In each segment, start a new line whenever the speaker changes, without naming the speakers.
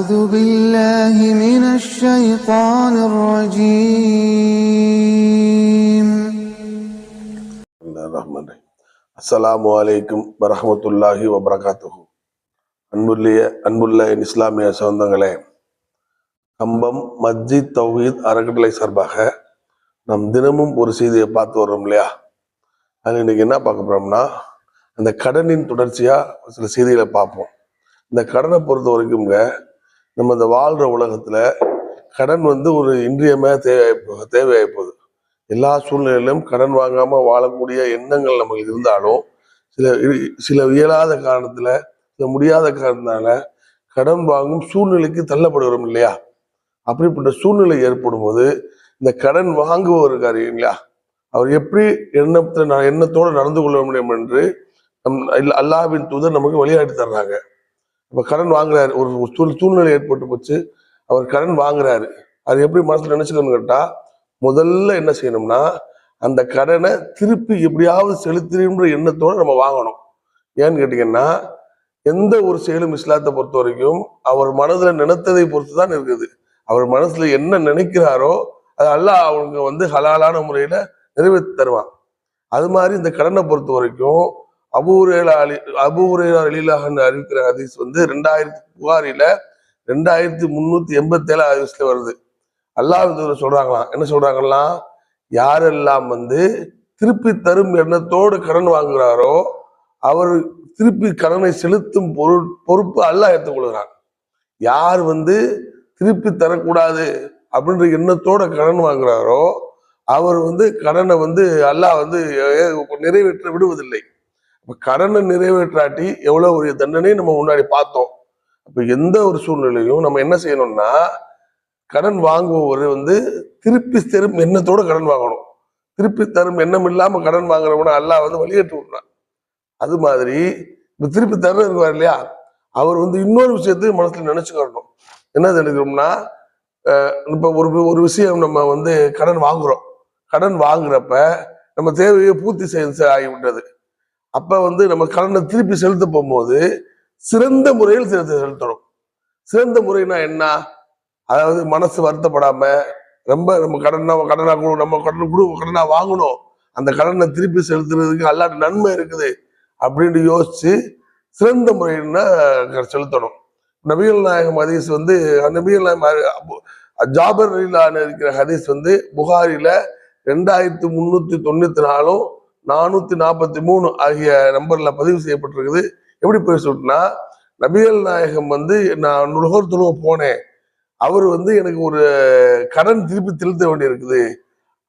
أعوذ بالله من الشيطان الرجيم
ரஹ்மான் அஸ்ஸலாமு அலைக்கும் வரஹ்மத்துல்லாஹி வபரகாத்துஹு அன்புள்ள அன்புள்ள என் இஸ்லாமிய சொந்தங்களே கம்பம் மஸ்ஜித் தௌஹீத் அறக்கட்டளை சார்பாக நாம் தினமும் ஒரு செய்தியை பார்த்து வர்றோம் இல்லையா அது இன்னைக்கு என்ன பார்க்க போறோம்னா அந்த கடனின் தொடர்ச்சியா சில செய்திகளை பார்ப்போம் இந்த கடனை பொறுத்த வரைக்கும்ங்க நம்ம இந்த வாழ்கிற உலகத்தில் கடன் வந்து ஒரு இன்றியமே தேவை தேவையாகி போகுது. எல்லா சூழ்நிலையிலும் கடன் வாங்காமல் வாழக்கூடிய எண்ணங்கள் நமக்கு இருந்தாலும் சில சில இயலாத காரணத்தில் சில முடியாத காரணத்தினால கடன் வாங்கும் சூழ்நிலைக்கு தள்ளப்படுகிறோம் இல்லையா? அப்படிப்பட்ட சூழ்நிலை ஏற்படும் போது இந்த கடன் வாங்குபவர் இருக்காரு இல்லையா? அவர் எப்படி எண்ணத்தை நான் எண்ணத்தோடு நடந்து கொள்ள முடியும் என்று நம் அல்லாவின் அல்லாஹ்வின் தூதர் நமக்கு வழிகாட்டி தர்றாங்க. இப்போ கடன் வாங்குறாரு. ஒரு சூழ் சூழ்நிலை ஏற்பட்டு போச்சு. அவர் கடன் வாங்குறாரு. அது எப்படி மனசில் நினைச்சுக்கணும்னு கேட்டால் முதல்ல என்ன செய்யணும்னா அந்த கடனை திருப்பி எப்படியாவது செலுத்துறோம்ன்ற எண்ணத்தோடு நம்ம வாங்கணும். ஏன்னு கேட்டிங்கன்னா எந்த ஒரு செயலும் இஸ்லாத்தை பொறுத்த வரைக்கும் அவர் மனதில் நினைத்ததை பொறுத்து தான் இருக்குது. அவர் மனசுல என்ன நினைக்கிறாரோ அது அல்லாஹ் அவங்க வந்து ஹலாலான முறையில் நிறைவேற்றி தருவான். அது மாதிரி இந்த கடனை பொறுத்த வரைக்கும் அபூரேலா அலி அபூரேலா அலிலாஹன்னு அறிவிக்கிற ஹதீஸ் வந்து ரெண்டாயிரத்தி புகாரில ரெண்டாயிரத்தி முன்னூத்தி எண்பத்தி ஏழு ஹதீஸ்ல வருது. அல்லாஹ் சொல்றாங்களாம். என்ன சொல்றாங்கலாம் யாரெல்லாம் வந்து திருப்பி தரும் எண்ணத்தோடு கடன் வாங்குகிறாரோ அவர் திருப்பி கடனை செலுத்தும் பொரு பொறுப்பு அல்லாஹ் எடுத்துக்கொள்கிறான் யார் வந்து திருப்பி தரக்கூடாது அப்படின்ற எண்ணத்தோட கடன் வாங்குறாரோ அவர் வந்து கடனை வந்து அல்லாஹ் வந்து நிறைவேற்ற விடுவதில்லை. இப்போ கடனை நிறைவேற்றாட்டி எவ்வளவு ஒரு தண்டனையும் நம்ம முன்னாடி பார்த்தோம். அப்ப எந்த ஒரு சூழ்நிலையும் நம்ம என்ன செய்யணும்னா கடன் வாங்குபவர் வந்து திருப்பி தரும் எண்ணத்தோட கடன் வாங்கணும். திருப்பி தரும் எண்ணம் இல்லாம கடன் வாங்குறவன அல்லாஹ் வந்து வெளியேற்றி விடுறான். அது மாதிரி இப்ப திருப்பி தர இருக்கார் இல்லையா? அவர் வந்து இன்னொரு விஷயத்தையும் மனசுல நினைச்சுக்கணும் என்ன நினைக்கிறோம்னா இப்போ இப்ப ஒரு ஒரு விஷயம் நம்ம வந்து கடன் வாங்குறோம். கடன் வாங்குறப்ப நம்ம தேவையை பூர்த்தி செய்ய ஆகிவிட்டது. அப்போ வந்து நம்ம கடனை திருப்பி செலுத்த போகும்போது சிறந்த முறையில் செலுத்த செலுத்தணும். சிறந்த முறைனா என்ன? அதாவது மனசு வருத்தப்படாம ரொம்ப நம்ம கடனா கடனா கொடு நம்ம கடன் கொடு கடனா வாங்கணும். அந்த கடனை திருப்பி செலுத்துறதுக்கு அல்லாட்ட நன்மை இருக்குது அப்படின்னு யோசிச்சு சிறந்த முறையினா செலுத்தணும். நபிகள் நாயகம் ஹதீஸ் வந்து நபிகள் நாயகம் ஜாபர் இருக்கிற ஹதீஸ் வந்து புகாரில ரெண்டாயிரத்தி முன்னூத்தி தொண்ணூத்தி நாலும் நானூத்தி நாற்பத்தி மூணு ஆகிய நம்பர்ல பதிவு செய்யப்பட்டிருக்குது. எப்படி பேசிட்டுனா நபிகள் நாயகம் வந்து நான் நுகர் போனேன். அவர் வந்து எனக்கு ஒரு கடன் திருப்பி செலுத்த வேண்டியிருக்குது.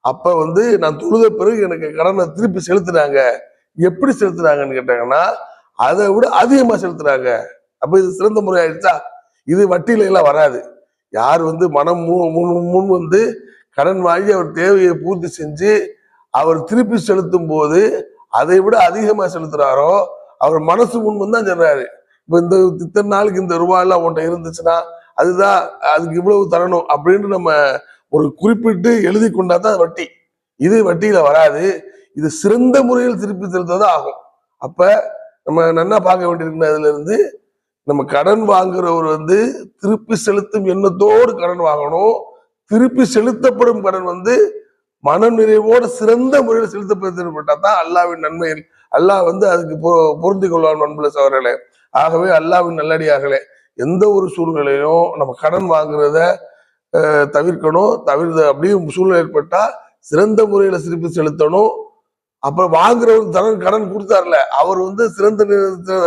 அப்ப வந்து நான் தொழுத பிறகு எனக்கு கடனை திருப்பி செலுத்துனாங்க. எப்படி செலுத்துனாங்கன்னு கேட்டாங்கன்னா அதை விட அதிகமா செலுத்துறாங்க அப்ப இது சிறந்த முறை ஆயிடுச்சா? இது வட்டியில எல்லாம் வராது. யார் வந்து மனம் மு- முன் முன் வந்து கடன் வாங்கி அவர் தேவையை பூர்த்தி செஞ்சு அவர் திருப்பி செலுத்தும் போது அதை விட அதிகமா செலுத்துறாரோ அவர் மனசு முன்பு தான் சொல்றாரு. இப்ப இந்த இத்தனை நாளுக்கு இந்த ரூபாய் எல்லாம் உன்ட்ட இருந்துச்சுன்னா அதுதான் அதுக்கு இவ்வளவு தரணும் அப்படின்னு நம்ம ஒரு குறிப்பிட்டு எழுதி கொண்டாதான் வட்டி. இது வட்டியில வராது. இது சிறந்த முறையில் திருப்பி செலுத்ததான் ஆகும். அப்ப நம்ம நன்னா பார்க்க வேண்டியிருக்கிறதுல இருந்து நம்ம கடன் வாங்குறவர் வந்து திருப்பி செலுத்தும் எண்ணத்தோடு கடன் வாங்கணும். திருப்பி செலுத்தப்படும் கடன் வந்து மனநிறைவோடு சிறந்த முறையில் செலுத்தப்பட்டா தான் அல்லாவின் நன்மையில். அல்லாஹ் வந்து அதுக்கு பொ- பொருந்தி கொள்வான் அன்புள்ள சவர்களே ஆகவே அல்லாவின் ஆகலை எந்த ஒரு சூழ்நிலையும் நம்ம கடன் வாங்குறத தவிர்க்கணும். தவிர்த்து அப்படியே சூழ்நிலை ஏற்பட்டால் சிறந்த முறையில் திருப்பி செலுத்தணும். அப்புறம் வாங்குறவர் தரன் கடன் கொடுத்தார்ல அவர் வந்து சிறந்த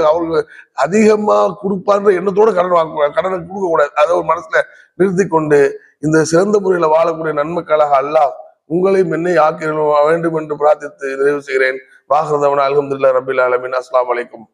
அவருக்கு அதிகமாக கொடுப்பான்ற எண்ணத்தோட கடன் வாங்க கடனை கொடுக்கக்கூடாது. அதை ஒரு மனசுல நிறுத்தி கொண்டு இந்த சிறந்த முறையில் வாழக்கூடிய நன்மைக்காக அல்லாஹ் உங்களை மென்னை ஆக்கிரமா வேண்டும் என்று பிரார்த்தித்து நிறைவு செய்கிறேன். வாகரதவன் அலமதுல்லா ரபில் அலமின் அஸ்லாம் வலைக்கும்